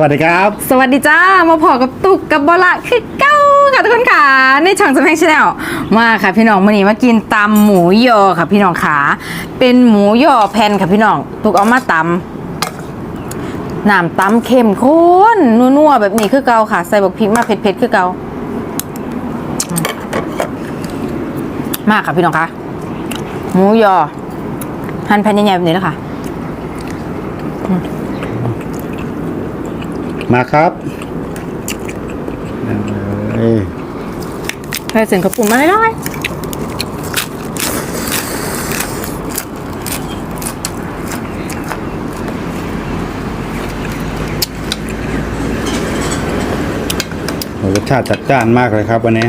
สวัสดีครับ สวัสดีจ้า มาพอกับตุกกับบอละคือเก้าค่ะทุกคนค่ะ ในช่องสมังชาแนลมาค่ะพี่น้องมื่อนี้มากินตำหมูยอค่ะพี่น้องขาเป็นหมูยอแผ่นค่ะพี่น้องตุกเอามาตำน้ำตำเข้มข้นนัวๆแบบนี้คือเกาค่ะ ใส่บักพริกมาเผ็ดๆคือเกามากค่ะพี่น้องคะหมูยอหั่นแผ่นใหญ่ๆแบบนี้แล้วค่ะ มาครับเอ้ยใส่เสียงกระปุ่นมาได้โหรสชาติจัดจ้านมากเลยครับวันนี้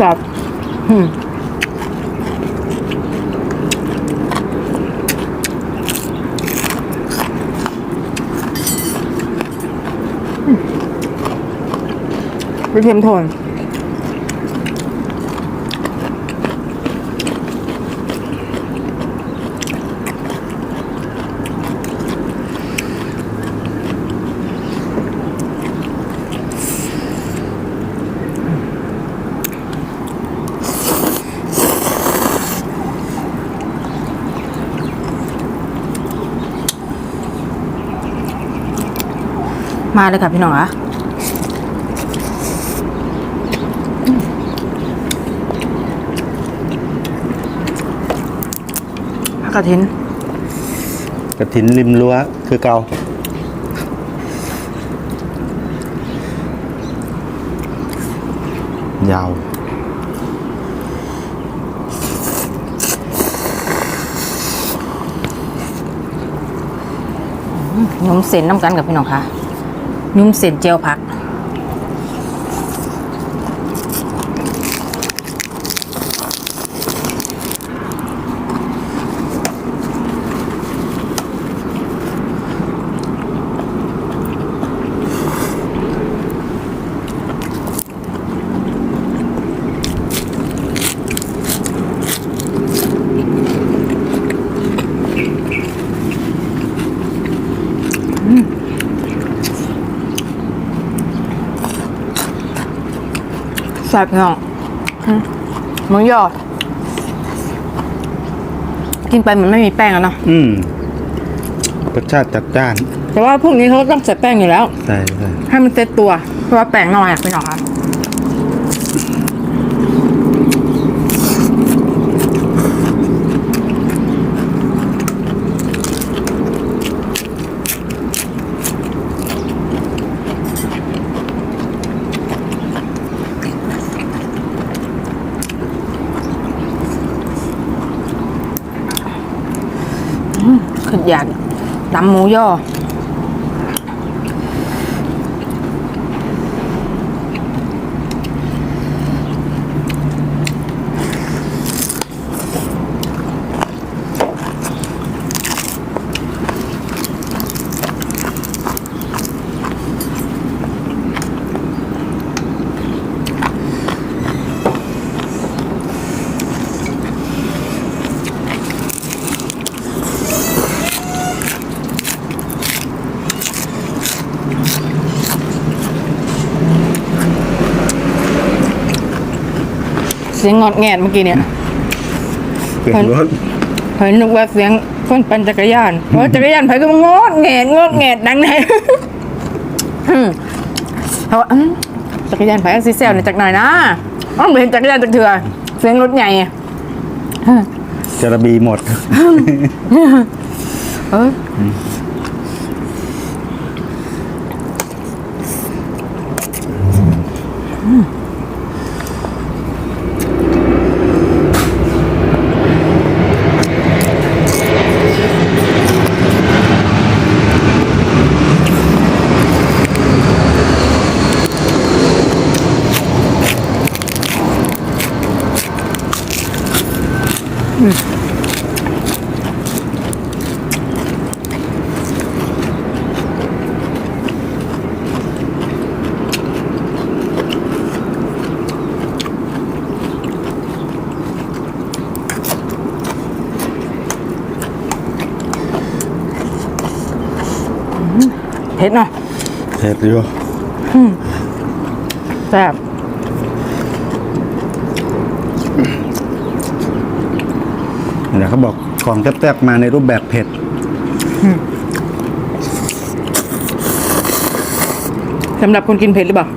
สับอืมกระเทียมโทน มาเลยค่ะพี่น้องอะผักกระถินกระถินริมรั้วคือเกายาวยุ่มเส้นน้ำกันกับพี่น้องค่ะ ยุ่มเส้นเจียวผัก แซ่บพี่น้องอืมหมูยอกินไปเหมือนไม่มีแป้งแล้วเนาะอืมรสชาติจัดจ้าน แต่ว่าพวกนี้เขาก็ต้องใส่แป้งอยู่แล้ว ใช่ใช่ให้มันเซ็ตตัว เพราะว่าแป้งน้อยอะพี่น้องคะ ขึ้นยากดำหมูย่อ เสียงงอดแงดเมื่อกี้เนี่ยเปลี่ยนรสเฮ้ยนึกว่าเสียงคนปั่นจักรยานเพราะจักรยานไผก็มางอดแงดงอดแงดดังไหนอืมเพราะว่าอืมจักรยานไผก็ซีเซลในอยจักหน่อยนะอ้อมเห็นจักรยานจักเถื่อเสียงรถใหญ่อะจระบีหมดเออ เผ็ดเนาะเผ็ดอยู่แซ่บเดี๋ยวเขาบอกของแซ่บๆมาในรูปแบบเผ็ดสำหรับคนกินเผ็ดหรือเปล่า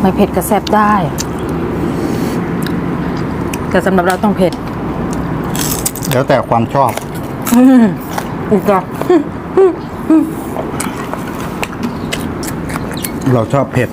ไม่เผ็ดก็แซ่บได้อะแต่สำหรับเราต้องเผ็ด แล้วแต่ความชอบ อีกอะเราชอบเผ็ด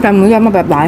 แต่มื้อเย็มาแบบหลาย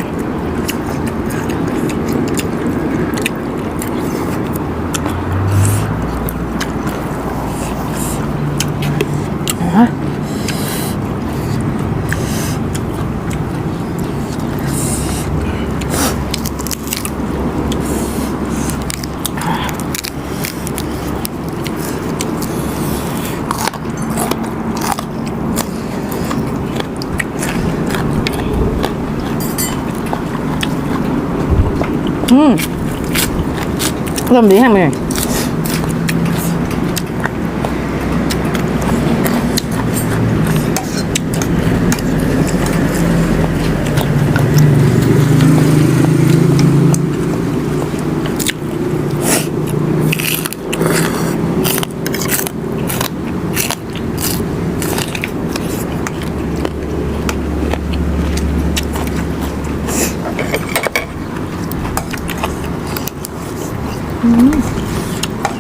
เริ่มดีแห้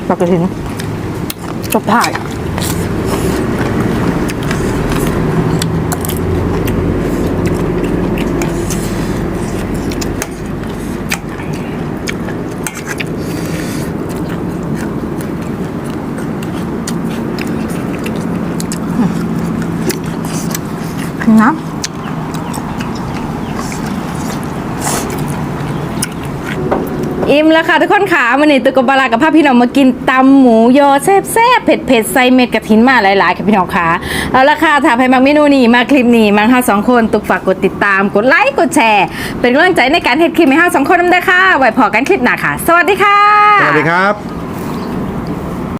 ปลากระถินจบถ่าย อิ่มแล้วค่ะทุกคนขาวันนี้ตุกบาลากับภาพพี่น้องมากินตำหมูยอแซ่บแซ่บเผ็ดเผ็ดใส่เม็ดกระถินมาหลายๆค่ะพี่น้องขาเอาละค่ะถ้าใครมักเมนูนี้มาคลิปนี้มาห้าสองคนตุกฝากกดติดตามกดไลค์กดแชร์ เป็นกำลังใจในการเฮ็ดคลิปให้ห้าสองคนนำได้ค่ะไว้พอกันคลิปหน้าค่ะ สวัสดีค่ะ สวัสดีครับ